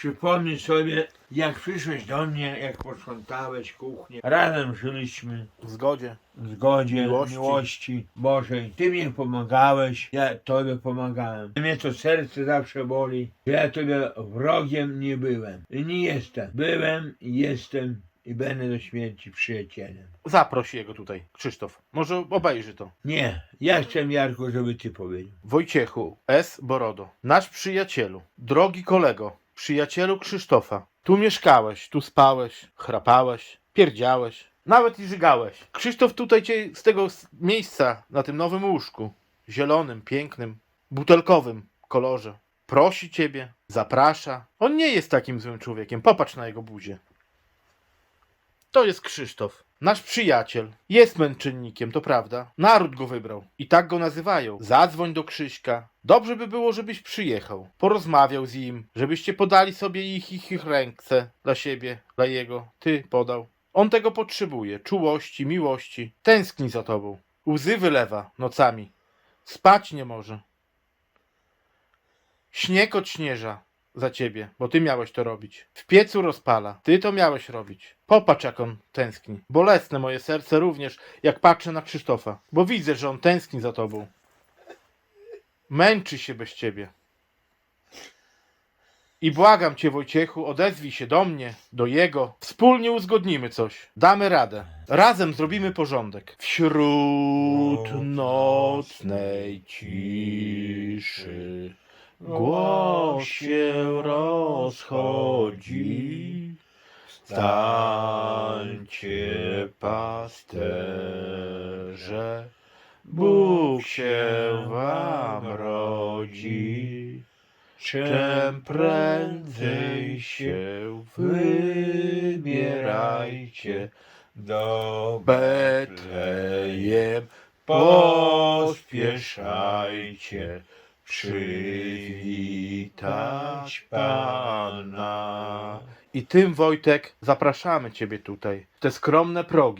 Przypomnij sobie, jak przyszłeś do mnie, jak posprzątałeś kuchnię. Razem żyliśmy W zgodzie. w zgodzie, Miłości. miłości. Bożej. Ty mi pomagałeś, ja Tobie pomagałem. Mnie to serce zawsze boli, że ja Tobie wrogiem nie byłem. I nie jestem. Byłem, jestem i będę do śmierci przyjacielem. Zaproś jego tutaj, Krzysztof. Może obejrzy to. Nie, ja chcę Jarku, żeby Ty powiedział. Wojciechu S. Borodo, nasz przyjacielu, drogi kolego, przyjacielu Krzysztofa. Tu mieszkałeś, tu spałeś, chrapałeś, pierdziałeś, nawet i żygałeś. Krzysztof tutaj cię z tego miejsca, na tym nowym łóżku, zielonym, pięknym, butelkowym kolorze, prosi ciebie, zaprasza. On nie jest takim złym człowiekiem, popatrz na jego buzię. To jest Krzysztof, nasz przyjaciel. Jest męczennikiem, to prawda. Naród go wybrał. I tak go nazywają. Zadzwoń do Krzyśka. Dobrze by było, żebyś przyjechał. Porozmawiał z nim, żebyście podali sobie ich, ich, ich ręce dla siebie, dla jego. Ty podał. On tego potrzebuje. Czułości, miłości. Tęskni za tobą. Łzy wylewa nocami. Spać nie może. Śnieg odśnieża za ciebie, bo ty miałeś to robić. W piecu rozpala, ty to miałeś robić. Popatrz, jak on tęskni. Bolesne moje serce również, jak patrzę na Krzysztofa, bo widzę, że on tęskni za tobą. Męczy się bez ciebie. I błagam cię, Wojciechu, odezwij się do mnie, do jego. Wspólnie uzgodnimy coś. Damy radę. Razem zrobimy porządek. Wśród nocnej ciszy głos się rozchodzi. Stańcie pasterze, Bóg się wam rodzi. Czym prędzej się wybierajcie Do Betlejem, pospieszajcie przywitać Pana. I tym, Wojtek, zapraszamy Ciebie tutaj, w te skromne progi.